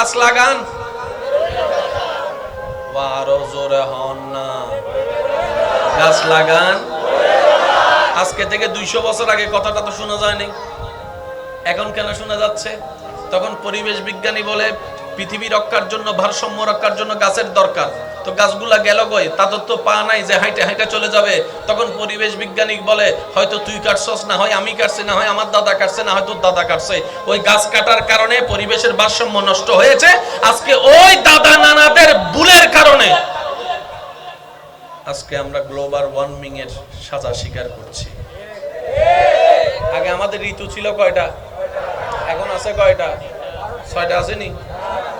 গাছ লাগান। আরও জোরে হন না। গাছ লাগান। আজকে থেকে দুইশো বছর আগে কথাটা তো শোনা যায়নি। এখন কেন শোনা যাচ্ছে? তখন পরিবেশ বিজ্ঞানী বলে পৃথিবী রক্ষার জন্য, ভারসাম্য রক্ষার জন্য গাছের দরকার। তো গাছগুলা গেল গই তাদের তো পা নাই যে হাইটে হাইটে চলে যাবে। তখন পরিবেশ বিজ্ঞানী বলে, হয়তো তুই কাটছস না, হয় আমি কাটছি, না হয় আমার দাদা কাটছে, না হয় তোর দাদা কাটছে। ওই গাছ কাটার কারণে পরিবেশের ভারসাম্য নষ্ট হয়েছে। আজকে ওই দাদা নানাদের ভুলের কারণে। আজকে আমরা গ্লোবাল ওয়ার্মিং এর সাজা স্বীকার করছি। আগে আমাদের ঋতু ছিল কয়টা? এখন আছে কয়টা? ছয়টা আসেনি?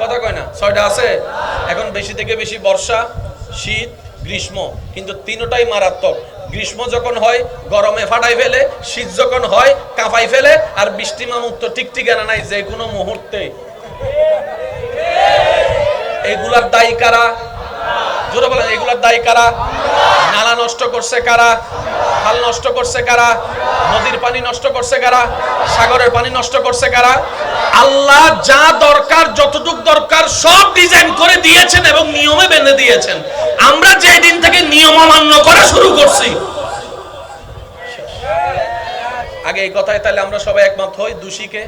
কথা কয় না? ছয়টা আছে? এখন বেশি থেকে বেশি বর্ষা, শীত, গ্রীষ্ম। কিন্তু তিনটাই মারাত্মক। গ্রীষ্ম যখন হয়, গরমে ফাটাই ফেলে, শীত যখন হয়, কাঁপাই ফেলে, আর বৃষ্টি মামুক্ত ঠিক ঠিকানা নাই যে কোনো মুহূর্তে। এগুলার দায়ী কারা? জোরে বলেন, এগুলার দায়ী কারা? নালা নষ্ট করছে কারা? খাল নষ্ট করছে কারা? নদীর পানি নষ্ট করছে কারা? সাগরের পানি নষ্ট করছে কারা? আল্লাহ যা দরকার, যতটুক দরকার, সব ডিজাইন করে দিয়েছেন এবং নিয়মে বেঁধে দিয়েছেন। আমরা যে দিন থেকে নিয়ম অমান্য করা শুরু করছি। আগে এই কথায় তাহলে আমরা সবাই একমত হই, দোষীকে?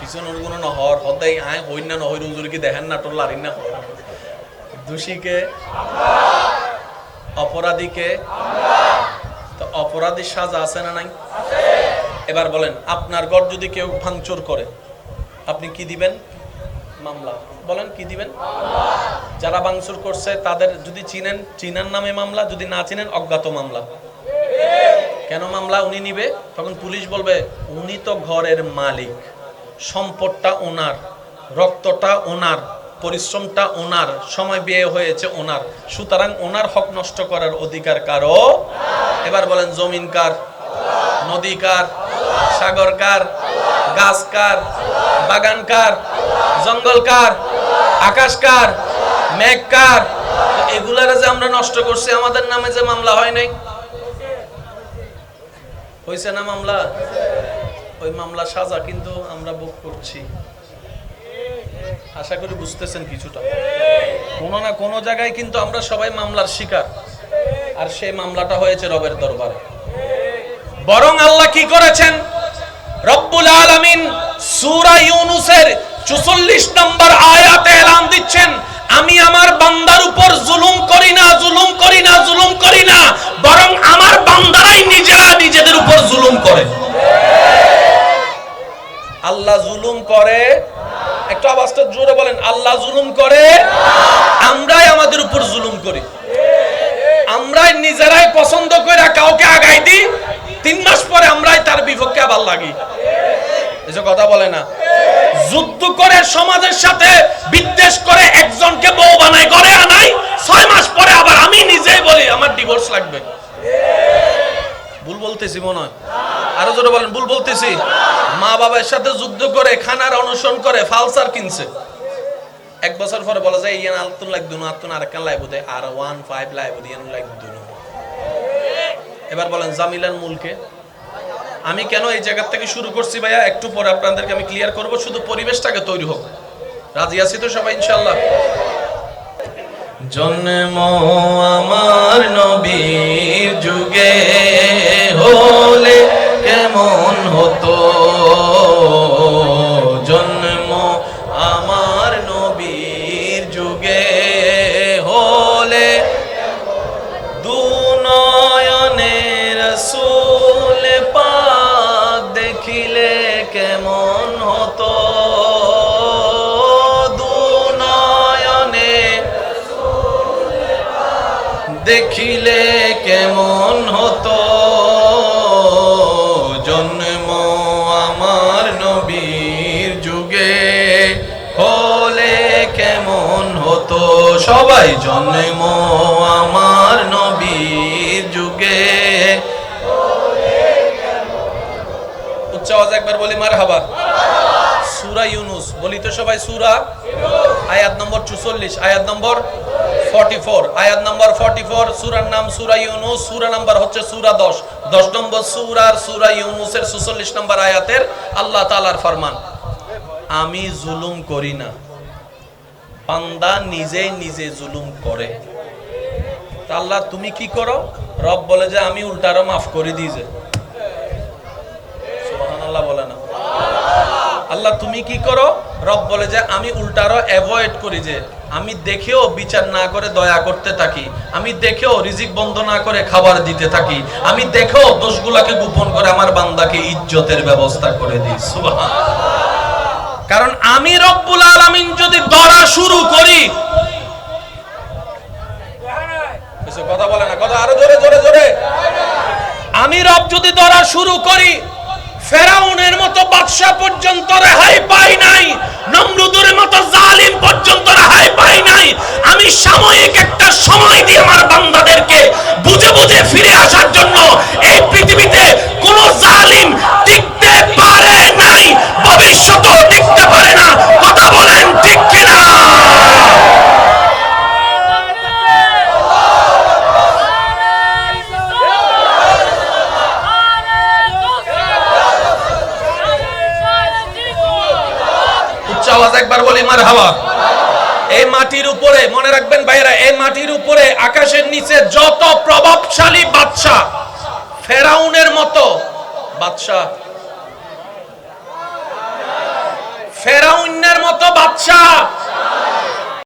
পিছনের কোনো নহর হদাই আয়, হইন না নহর দেখেন না টোল্লা না? দোষীকে? অপরাধীকে? তো অপরাধীর সাজা আছে না নাই? এবার বলেন, আপনার ঘর যদি কেউ ভাঙচুর করে, আপনি কি দিবেন? মামলা। বলেন, কি দিবেন? যারা ভাঙচুর করছে, তাদের যদি চিনেন, চিনার নামে মামলা, যদি না চিনেন, অজ্ঞাত মামলা। কেন মামলা উনি নিবে? তখন পুলিশ বলবে, উনি তো ঘরের মালিক, সম্পদটা ওনার, রক্তটা ওনার। পরিশ্রমটা ওনার, সময় ব্যয় হয়েছে ওনার। সুতরাং ওনার হক নষ্ট করার অধিকার কারও? এবার বলেন, জমিন কার? নদী কার? সাগর কার? গাছ কার? বাগান কার? জঙ্গল কার? আকাশ কার? মেঘ কার? এগুলার যে আমরা নষ্ট করছি, আমাদের নামে যে মামলা হয় নাই? হয়েছে না মামলা? ওই মামলা সাজা কিন্তু আমরা ভোগ করছি। আশা করি বুঝতেছেন কিছুটা। কোনো না কোনো জায়গায় কিন্তু আমরা সবাই মামলার শিকার। আর সেই মামলাটা হয়েছে রবের দরবারে। বরং আল্লাহ কি করেছেন? রব্বুল আলামিন সূরা ইউনুসের 44 নম্বর আয়াতে এলান দিচ্ছেন, আমি আমার বান্দার উপর জুলুম করি না, জুলুম করি না, জুলুম করি না, বরং আমার বান্দারাই নিজেরা নিজেদের উপর জুলুম করে। আল্লাহ জুলুম করে আওয়াজটা জোরে বলেন, আল্লাহ জুলুম করে, আমরাই আমাদের উপর জুলুম করি। আমরাই নিজেরাই পছন্দ করে কাউকে আগাই দিই, তিন মাস পরে আমরাই তার বিপক্ষে আবার লাগি। এসব কথা বলে না। যুদ্ধ করে সমাজের সাথে বিদ্বেষ করে একজনকে বউ বানাই করে আনাই ছয় মাস পরে আবার আমি নিজেই বলি, আমার ডিভোর্স লাগবে। ভুল বলতেছি মনে হয়। জোরে বলেন, ভুল বলতেছি। মা বাবার সাথে যুদ্ধ করে খানার অনুসরণ করে ফালসার কিনছে। এক বছর পরে বলা যায়, ইয়ান আলতুন লাগ দুনো আতুন আর কান লাইব দে, আর ওয়ান ফাইভ লাইব দিয়ান লাগ দুনো এবার বলেন, জামিলার মূলকে। আমি কেন এই জায়গা থেকে শুরু করছি ভাইয়া? একটু পরে আপনাদেরকে আমি ক্লিয়ার করব, শুধু পরিবেশটাকে তৈরি হোক। রাজি আছি তো সবাই, ইনশাআল্লাহ? জন্ম আমার নবীর যুগে দেখিলে কেমন হতো? জন্ম আমার নবীর যুগে হলে কেমন হতো? সবাই জন্ম আমার নবীর যুগে উচ্চ আওয়াজ একবার বলি মার হাবা সুরা ইউনুস বলি তো সবাই সুরা, আয়াত নম্বর চুচল্লিশ, আয়াত নম্বর ফর্টি ফোর আয়াত নম্বর ফর্টি ফোর সুরার নাম সুরা ইউনুস, সুরা নাম্বার হচ্ছে সুরা দশ। দশ নম্বর সুরার সুরা ইউনুসের চুচল্লিশ নম্বর আয়াতের আল্লাহ তালার ফরমান। আমি জুলুম করি না। বান্দা নিজেই নিজে জুলুম করে। আল্লাহ, তুমি কি করো? রব বলে যে, আমি উল্টারও মাফ করে দিই যে সুবহানাল্লাহ বলে না আল্লাহ তুমি কি করো? রব বলে যে, আমি উল্টারও অ্যাভয়েড করি যে, আমি দেখেও বিচার না করে দয়া করতে থাকি। আমি দেখেও রিজিক বন্ধ না করে খাবার দিতে থাকি। আমি দেখেও দোষগুলাকে গোপন করে আমার বান্দাকে ইজ্জতের ব্যবস্থা করে দিই। কারণ আমি রব্বুল আলামিন যদি ধরা শুরু করি কথা বলে না, কথা আরও জোরে জোরে জোরে। আমি রব যদি ধরা শুরু করি ফেরাউনের মতো বাদশাহ পর্যন্ত রেহাই একবার বলি মার হাওয়া এই মাটির উপরে, মনে রাখবেন ভাইরা এই মাটির উপরে, আকাশের নিচে যত প্রভাবশালী বাদশা ফেরাউনের মতো বাদশা ফেরাউনের মতো বাদশা